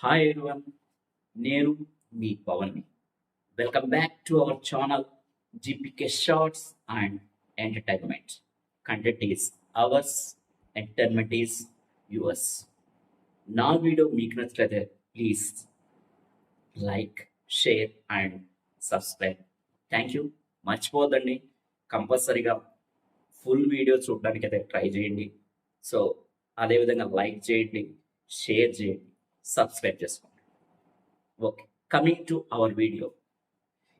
Hi everyone నేను మీ పవన్ని. Welcome back to our channel GPK shorts and entertainment content is ours entertainment is yours నా video మీకు నచ్చినట్లయితే please like share and subscribe thank you మర్చిపోవద్దండి. కంపల్సరీగా full video చూడడానికి అయితే ట్రై చేయండి. సో అదేవిధంగా లైక్ చేయండి షేర్ చేయండి. సబ్స్క్రైబ్ చేసుకోండి. Okay coming to our video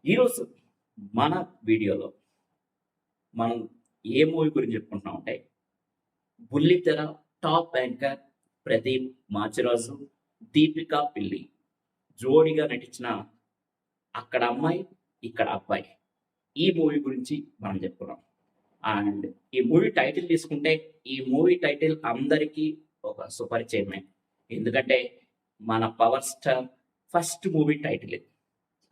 ఈరోజు మన వీడియోలో మనం ఏ మూవీ గురించి చెప్పుకుంటున్నాం అంటే బుల్లితెర టాప్ యాంకర్ ప్రదీప్ మాచిరాజు దీపికా పిల్లి జోడిగా నటించిన అక్కడ అమ్మాయి ఇక్కడ అబ్బాయి. ఈ మూవీ గురించి మనం చెప్పుకున్నాం అండ్ ఈ మూవీ టైటిల్ తీసుకుంటే ఈ మూవీ టైటిల్ అందరికీ ఒక సుపరిచయమే. ఎందుకంటే మన power star first movie title ఇది.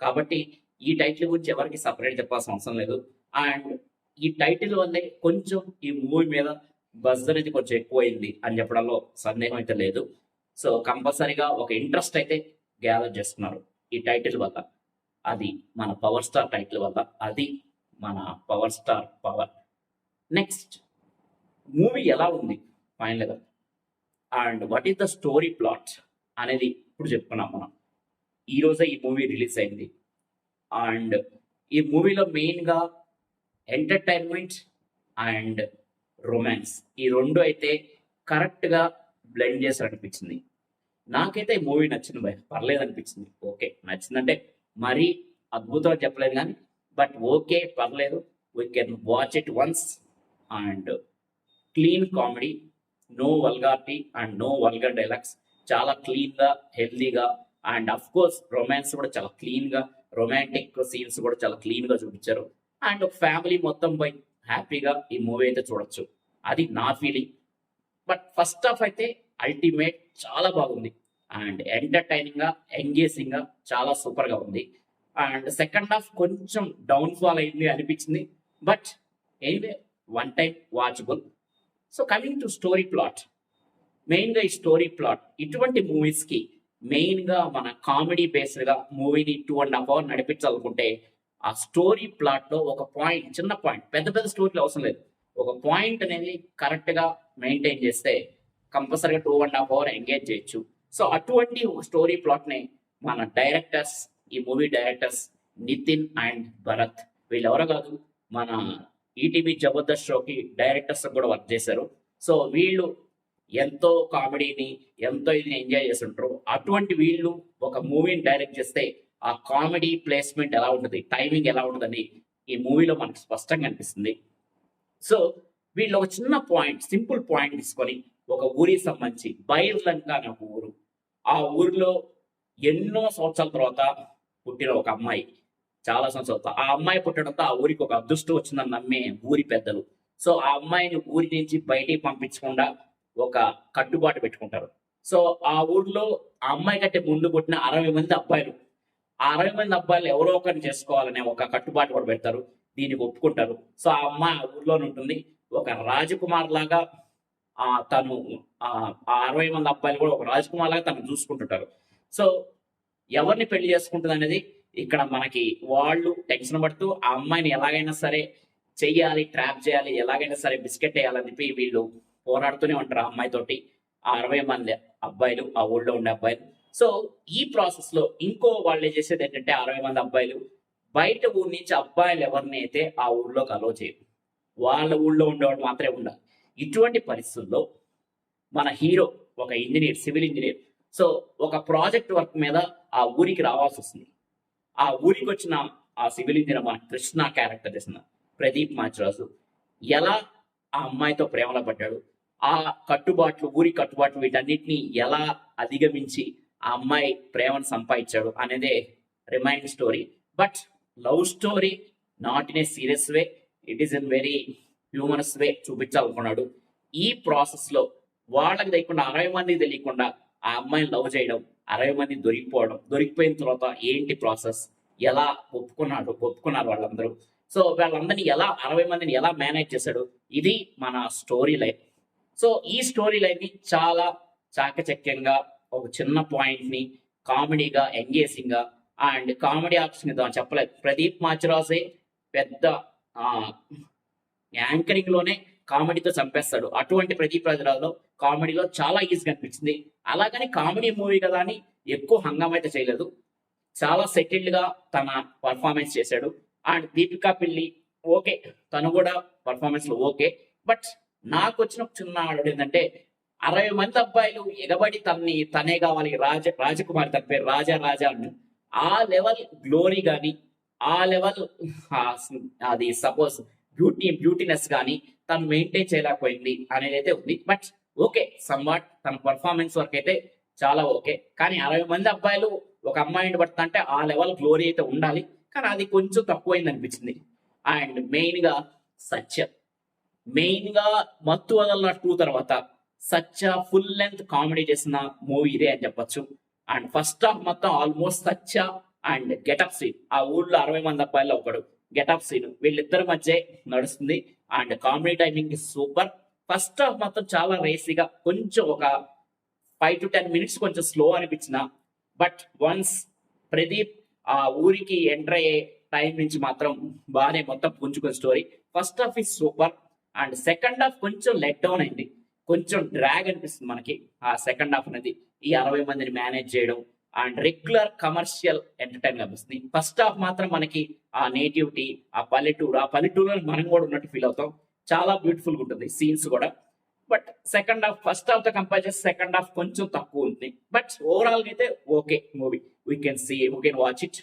కాబట్టి ఈ టైటిల్ గురించి ఎవరికి సపరేట్ చెప్పాల్సిన అవసరం లేదు. అండ్ ఈ టైటిల్ వల్లే కొంచెం ఈ మూవీ మీద బజ్ అనేది కొంచెం ఎక్కువైంది అని చెప్పడంలో సందేహం అయితే లేదు. సో కంపల్సరీగా ఒక ఇంట్రెస్ట్ అయితే గ్యాదర్ చేస్తున్నారు ఈ టైటిల్ వల్ల. అది మన పవర్ స్టార్ టైటిల్ వల్ల. అది మన power star power next movie ఎలా ఉంది? ఫైనల్గా and what is the story plot అనేది ఇప్పుడు చెప్పుకున్నాం మనం. ఈరోజే ఈ మూవీ రిలీజ్ అయింది. అండ్ ఈ మూవీలో మెయిన్గా ఎంటర్టైన్మెంట్ అండ్ రొమాన్స్. ఈ రెండు అయితే కరెక్ట్గా బ్లెండ్ చేసి అనిపించింది నాకైతే ఈ మూవీ నచ్చింది భయ. పర్లేదు అనిపించింది ఓకే నచ్చిందంటే మరీ అద్భుతం చెప్పలేదు కానీ బట్ ఓకే పర్లేదు. We can watch it once and clean comedy no vulgarity and no vulgar dialogues చాలా క్లీన్గా హెల్దీగా అండ్ అఫ్ కోర్స్ రొమాన్స్ కూడా చాలా క్లీన్గా రొమాంటిక్ సీన్స్ కూడా చాలా క్లీన్గా చూపించారు. అండ్ ఒక ఫ్యామిలీ మొత్తం పోయి హ్యాపీగా ఈ మూవీ అయితే చూడొచ్చు. అది నా ఫీలింగ్ బట్ ఫస్ట్ హాఫ్ అయితే అల్టిమేట్ చాలా బాగుంది. అండ్ ఎంటర్టైనింగ్గా ఎంగేజింగ్గా చాలా సూపర్గా ఉంది. అండ్ సెకండ్ హాఫ్ కొంచెం డౌన్ ఫాల్ అయింది అనిపించింది. But anyway one time watchable so coming to story plot మెయిన్గా ఈ స్టోరీ ప్లాట్. ఇటువంటి మూవీస్కి మెయిన్గా మన కామెడీ బేస్డ్గా మూవీని టూ అండ్ హాఫ్ అవర్ నడిపించాలనుకుంటే ఆ స్టోరీ ప్లాట్లో ఒక పాయింట్ చిన్న పాయింట్ పెద్ద పెద్ద స్టోరీలు అవసరం లేదు. ఒక పాయింట్ అనేది కరెక్ట్గా మెయింటైన్ చేస్తే కంపల్సరీగా two and half hour engage చేయొచ్చు. సో అటువంటి స్టోరీ ప్లాట్ని మన డైరెక్టర్స్ ఈ movie directors Nitin and Bharat వీళ్ళెవరో కాదు మన ఈటీవీ జబర్దస్త్ షోకి డైరెక్టర్స్ కూడా వర్క్ చేశారు. సో వీళ్ళు ఎంతో కామెడీని ఎంతో ఇది ఎంజాయ్ చేస్తుంటారు అటువంటి వీళ్ళు ఒక మూవీని డైరెక్ట్ చేస్తే ఆ కామెడీ ప్లేస్మెంట్ ఎలా ఉంటుంది టైమింగ్ ఎలా ఉంటుందని ఈ మూవీలో మనకు స్పష్టంగా అనిపిస్తుంది. సో వీళ్ళు ఒక చిన్న పాయింట్ సింపుల్ పాయింట్ తీసుకొని ఒక ఊరికి సంబంధించి బైర్లంక అనే ఒక ఊరు. ఆ ఊరిలో ఎన్నో సంవత్సరాల తర్వాత పుట్టిన ఒక అమ్మాయి చాలా సంవత్సరాల తర్వాత. ఆ అమ్మాయి పుట్టడంతో ఆ ఊరికి ఒక అదృష్టం వచ్చిందని నమ్మే ఊరి పెద్దలు. సో ఆ అమ్మాయిని ఊరి నుంచి బయటికి పంపించకుండా ఒక కట్టుబాటు పెట్టుకుంటారు. సో ఆ ఊర్లో ఆ అమ్మాయి కంటే ముందు పుట్టిన అరవై మంది అబ్బాయిలు. ఆ అరవై మంది అబ్బాయిలు ఎవరో ఒకరిని చేసుకోవాలనే ఒక కట్టుబాటు కూడా పెడతారు. దీనికి ఒప్పుకుంటారు. సో ఆ అమ్మాయి ఆ ఊర్లోనే ఉంటుంది ఒక రాజకుమార్ లాగా ఆ తను ఆ అరవై మంది అబ్బాయిలు కూడా ఒక రాజకుమార్ లాగా తను చూసుకుంటుంటారు. సో ఎవరిని పెళ్ళి చేసుకుంటుంది అనేది ఇక్కడ మనకి వాళ్ళు టెన్షన్ పడుతూ ఆ అమ్మాయిని ఎలాగైనా సరే చెయ్యాలి ట్రాప్ చేయాలి ఎలాగైనా సరే బిస్కెట్ వేయాలని చెప్పి వీళ్ళు పోరాడుతూనే ఉంటారు ఆ అమ్మాయితోటి. ఆ అరవై మంది అబ్బాయిలు ఆ ఊళ్ళో ఉండే అబ్బాయిలు. సో ఈ ప్రాసెస్లో ఇంకో వాళ్ళు చేసేది ఏంటంటే అరవై మంది అబ్బాయిలు బయట ఊరి నుంచి అబ్బాయిలు ఎవరిని అయితే ఆ ఊళ్ళోకి అలో చేయరు. వాళ్ళ ఊళ్ళో ఉండేవాడు మాత్రమే ఉండాలి. ఇటువంటి పరిస్థితుల్లో మన హీరో ఒక ఇంజనీర్ సివిల్ ఇంజనీర్ సో ఒక ప్రాజెక్ట్ వర్క్ మీద ఆ ఊరికి రావాల్సి వస్తుంది. ఆ ఊరికి వచ్చిన ఆ సివిల్ ఇంజనీర్ మన కృష్ణ క్యారెక్టర్ చేసిన ప్రదీప్ మాచరాజు ఎలా ఆ అమ్మాయితో ప్రేమలో పడ్డాడు ఆ కట్టుబాట్లు ఊరి కట్టుబాట్లు వీటన్నిటిని ఎలా అధిగమించి ఆ అమ్మాయి ప్రేమను సంపాదించాడు అనేదే remind story but love story not in a serious way it is in very humorous way చూపించాలనుకున్నాడు. ఈ ప్రాసెస్లో వాళ్ళకి తెలియకుండా అరవై మంది తెలియకుండా ఆ అమ్మాయిని లవ్ చేయడం అరవై మంది దొరికిపోవడం దొరికిపోయిన తర్వాత ఏంటి ప్రాసెస్ ఎలా ఒప్పుకున్నాడు? ఒప్పుకున్నారు వాళ్ళందరూ. సో వాళ్ళందరినీ ఎలా అరవై మందిని ఎలా మేనేజ్ చేశాడు? ఇది మన స్టోరీ లైఫ్ సో ఈ స్టోరీ లైన్ని చాలా చాకచక్యంగా ఒక చిన్న పాయింట్ని కామెడీగా ఎంగేజింగ్గా అండ్ కామెడీ ఆప్షన్ ఇద్దాం చెప్పలేదు. ప్రదీప్ మాచిరాజే పెద్ద యాంకరింగ్లోనే కామెడీతో చంపేస్తాడు. అటువంటి ప్రదీప్ రాజరాజులో కామెడీలో చాలా ఈజీగా అనిపించింది. అలాగని కామెడీ మూవీ కదా అని ఎక్కువ హంగామా అయితే చేయలేదు. చాలా సెటిల్డ్గా తన పర్ఫార్మెన్స్ చేశాడు. అండ్ దీపికా పిల్లి ఓకే తను కూడా పర్ఫార్మెన్స్లో ఓకే. బట్ నాకు వచ్చిన చిన్న ఆడోడు ఏంటంటే అరవై మంది అబ్బాయిలు ఎగబడి తన్ని తనే కావాలి రాజ రాజకుమారి తన పేరు రాజా రాజా అని. ఆ లెవెల్ గ్లోరీ కానీ ఆ లెవెల్ అది సపోజ్ బ్యూటీ బ్యూటీనెస్ కానీ తను మెయింటైన్ చేయలేకపోయింది అనేది అయితే ఉంది. బట్ ఓకే సమ్వాట్ తన పర్ఫార్మెన్స్ వరకు అయితే చాలా ఓకే. కానీ అరవై మంది అబ్బాయిలు ఒక అమ్మాయిని పడుతుంటే ఆ లెవెల్ గ్లోరీ అయితే ఉండాలి. కానీ అది కొంచెం తక్కువైంది అనిపించింది. అండ్ మెయిన్గా సత్యం సత్య. మెయిన్గా మత్తు వదల టూ తర్వాత సచ్చ ఫుల్ లెంత్ కామెడీ చేసిన మూవీ ఇదే అని చెప్పొచ్చు. అండ్ ఫస్ట్ హాఫ్ మొత్తం ఆల్మోస్ట్ సచ్చ అండ్ గెటప్ సీన్. ఆ ఊళ్ళో అరవై మంది అబ్బాయిలో ఒకడు. గెటప్ సీన్. వీళ్ళిద్దరి మధ్య నడుస్తుంది. And comedy timing super first half మొత్తం చాలా రేసీగా కొంచెం ఒక ఫైవ్ టు టెన్ మినిట్స్ కొంచెం స్లో అనిపించిన. బట్ వన్స్ ప్రదీప్ ఆ ఊరికి ఎంటర్ అయ్యే టైం నుంచి మాత్రం బాగానే మొత్తం పుంజుకున్న story. First half is super and second half కొంచెం లెట్ డౌన్ అయింది. కొంచెం డ్రాగ్ అనిపిస్తుంది మనకి ఆ సెకండ్ హాఫ్ అనేది. ఈ అరవై మందిని మేనేజ్ చేయడం అండ్ రెగ్యులర్ కమర్షియల్ ఎంటర్టైన్ అనిపిస్తుంది ఫస్ట్ హాఫ్ మాత్రం మనకి ఆ నేటివిటీ ఆ పల్లెటూరు ఆ పల్లెటూరులో మనం కూడా ఉన్నట్టు ఫీల్ అవుతాం. చాలా బ్యూటిఫుల్గా ఉంటుంది సీన్స్ కూడా. బట్ సెకండ్ హాఫ్ ఫస్ట్ హాఫ్తో కంపేర్ చేస్తే సెకండ్ హాఫ్ కొంచెం తక్కువ ఉంది. బట్ ఓవరాల్ అయితే okay movie. We can see we can watch it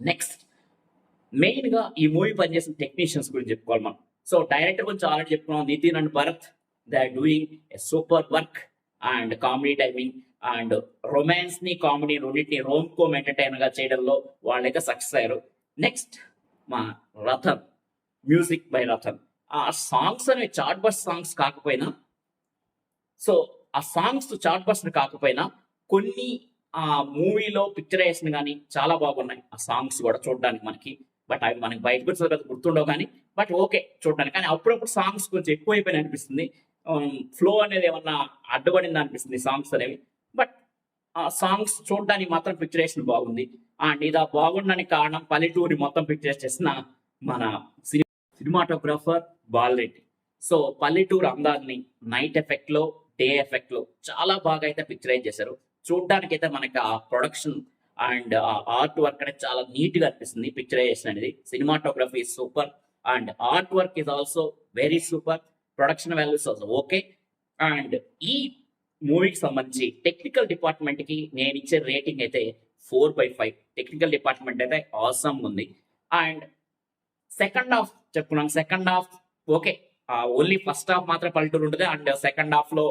next మెయిన్గా ఈ మూవీ పనిచేసిన టెక్నీషియన్స్ గురించి చెప్పుకోవాలి మనం. సో డైరెక్టర్ గురించి ఆల్రెడీ చెప్పుకున్నాం Nitin and Bharat they are doing a super work and comedy timing and రొమాన్స్ని comedy రెండింటిని రోమ్ కోమ్ ఎంటర్టైన్గా చేయడంలో వాళ్ళైతే సక్సెస్ అయ్యారు. నెక్స్ట్ మా రథన్ మ్యూజిక్ బై రథన్ ఆ సాంగ్స్ అనేవి చాట్ బస్ సాంగ్స్ కాకపోయినా సో ఆ సాంగ్స్ చాట్ బస్ కాకపోయినా కొన్ని ఆ మూవీలో పిక్చరైజేషన్ కానీ చాలా బాగున్నాయి. ఆ సాంగ్స్ కూడా చూడడానికి మనకి బట్ అవి మనకి బయటకు గుర్తుండవు కానీ బట్ ఓకే చూడడానికి. కానీ అప్పుడప్పుడు సాంగ్స్ కొంచెం ఎక్కువైపోయిన అనిపిస్తుంది. Um, ఫ్లో అనేది ఏమన్నా అడ్డుపడింది అనిపిస్తుంది సాంగ్స్ అనేవి. బట్ ఆ సాంగ్స్ చూడడానికి మాత్రం పిక్చరేషన్ బాగుంది. అండ్ ఇది బాగుండడానికి కారణం పల్లెటూరి మొత్తం పిక్చర్ చేసిన మన సినిమాటోగ్రాఫర్ బాలరెడ్డి. సో పల్లెటూరు అందాన్ని నైట్ ఎఫెక్ట్లో డే ఎఫెక్ట్లో చాలా బాగా అయితే పిక్చరైజ్ చేశారు. చూడడానికి అయితే మనకి ఆ ప్రొడక్షన్ అండ్ ఆ ఆర్ట్ వర్క్ అనేది చాలా నీట్గా అనిపిస్తుంది పిక్చరైజేషన్ అనేది. Cinematography super and art work is also very super production values also okay and ఈ మూవీకి సంబంధించి టెక్నికల్ డిపార్ట్మెంట్కి నేను ఇచ్చే రేటింగ్ అయితే four by five technical department అయితే ఆసమ్ ఉంది. అండ్ సెకండ్ హాఫ్ చెప్పుకున్నాం second half okay only first half మాత్రం పల్లెటూరు ఉంటుంది. అండ్ సెకండ్ హాఫ్లో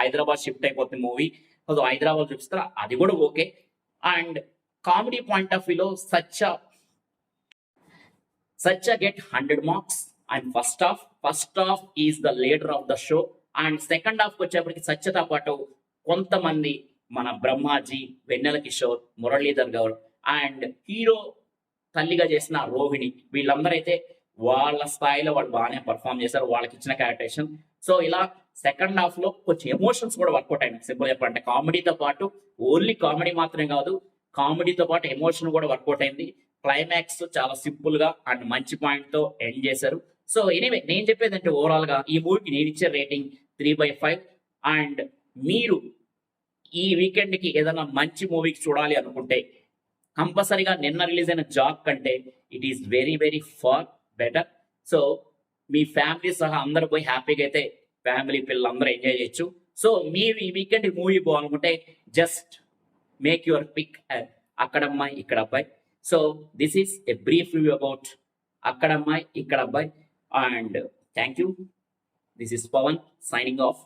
హైదరాబాద్ షిఫ్ట్ అయిపోతుంది మూవీ సో హైదరాబాద్ చూపిస్తారా అది కూడా okay and comedy point of వ్యూలో such సచ్చ get hundred marks and first half first half is the leader of the show and second half వచ్చేప్పటికి సత్యతో పాటు కొంతమంది మన బ్రహ్మాజీ వెన్నెల కిషోర్ మురళీధర్ గౌడ్ అండ్ హీరో తల్లిగా చేసిన రోహిణి. వీళ్ళందరూ అయితే వాళ్ళ స్థాయిలో వాళ్ళు బాగానే పర్ఫామ్ చేశారు వాళ్ళకి ఇచ్చిన క్యారెక్టరేషన్ సో ఇలా సెకండ్ హాఫ్లో కొంచెం ఎమోషన్స్ కూడా వర్కౌట్ అయినాయి. సింపుల్ చెప్పాలంటే కామెడీతో పాటు ఓన్లీ కామెడీ మాత్రమే కాదు కామెడీతో పాటు ఎమోషన్ కూడా వర్కౌట్ అయింది. క్లైమాక్స్ చాలా సింపుల్గా అండ్ మంచి పాయింట్తో ఎండ్ చేశారు. సో ఎనీవే నేను చెప్పేది అంటే ఓవరాల్గా ఈ మూవీకి నేను ఇచ్చే rating three by five and మీరు ఈ వీకెండ్కి ఏదైనా మంచి మూవీకి చూడాలి అనుకుంటే కంపల్సరీగా నిన్న రిలీజ్ అయిన జాబ్ కంటే it is very very far better so me family సహా అందరూ పోయి హ్యాపీగా అయితే ఫ్యామిలీ పిల్లలందరూ ఎంజాయ్ చేయొచ్చు. సో మీరు ఈ వీకెండ్ మూవీ పోవాలనుకుంటే జస్ట్ మేక్ యువర్ పిక్ అక్కడమ్మాయి ఇక్కడ అబ్బాయి. So this is a brief review about అక్కడ అమ్మాయి ఇక్కడ అబ్బాయి and thank you this is Pavan signing off